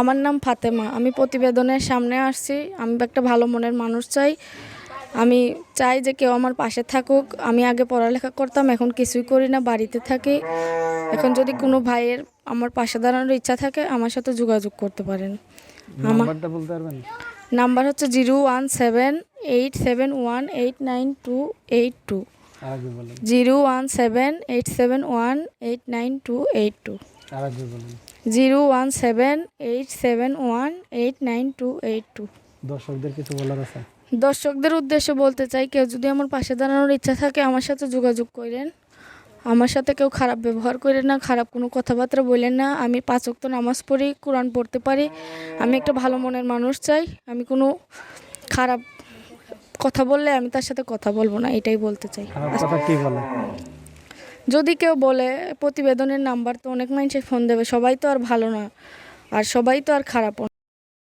আমার নাম ফাতেমা। আমি প্রতিবেদনের সামনে আসছি। আমি একটা ভালো মনের মানুষ চাই। আমি চাই যে কেউ আমার পাশে থাকুক। আমি আগে পড়ালেখা করতাম এখন কিছুই করি না বাড়িতে থাকি। এখন যদি কোনো ভাইয়ের আমার পাশে দাঁড়ানোর ইচ্ছা থাকে আমার সাথে যোগাযোগ করতে পারেন। আমার নাম্বার হচ্ছে zero one seven eight seven one eight nine two eight two. Zero one seven eight seven one eight nine two eight two. Zero one seven eight seven one eight nine two eight two. দর্শকদের কিছু বলার আছে? দর্শকদের উদ্দেশ্যে বলতে চাই কেউ যদি আমার পাশে দাঁড়ানোর ইচ্ছা থাকে আমার সাথে যোগাযোগ করেন। আমার সাথে কেউ খারাপ ব্যবহার করেন না খারাপ কোনো কথাবার্তা বলেন না। আমি পাঁচ ওয়াক্ত নামাজ পড়ি কোরআন পড়তে পারি। আমি একটা ভালো মনের মানুষ চাই। আমি কোনো খারাপ কথা বললে আমি তার সাথে কথা বলব না এটাই বলতে চাই। যদি কেউ বলে, প্রতিবেদনের নাম্বার তো অনেক মানুষের ফোন দেবে, সবাই তো আর ভালো না। আর সবাই তো আর খারাপও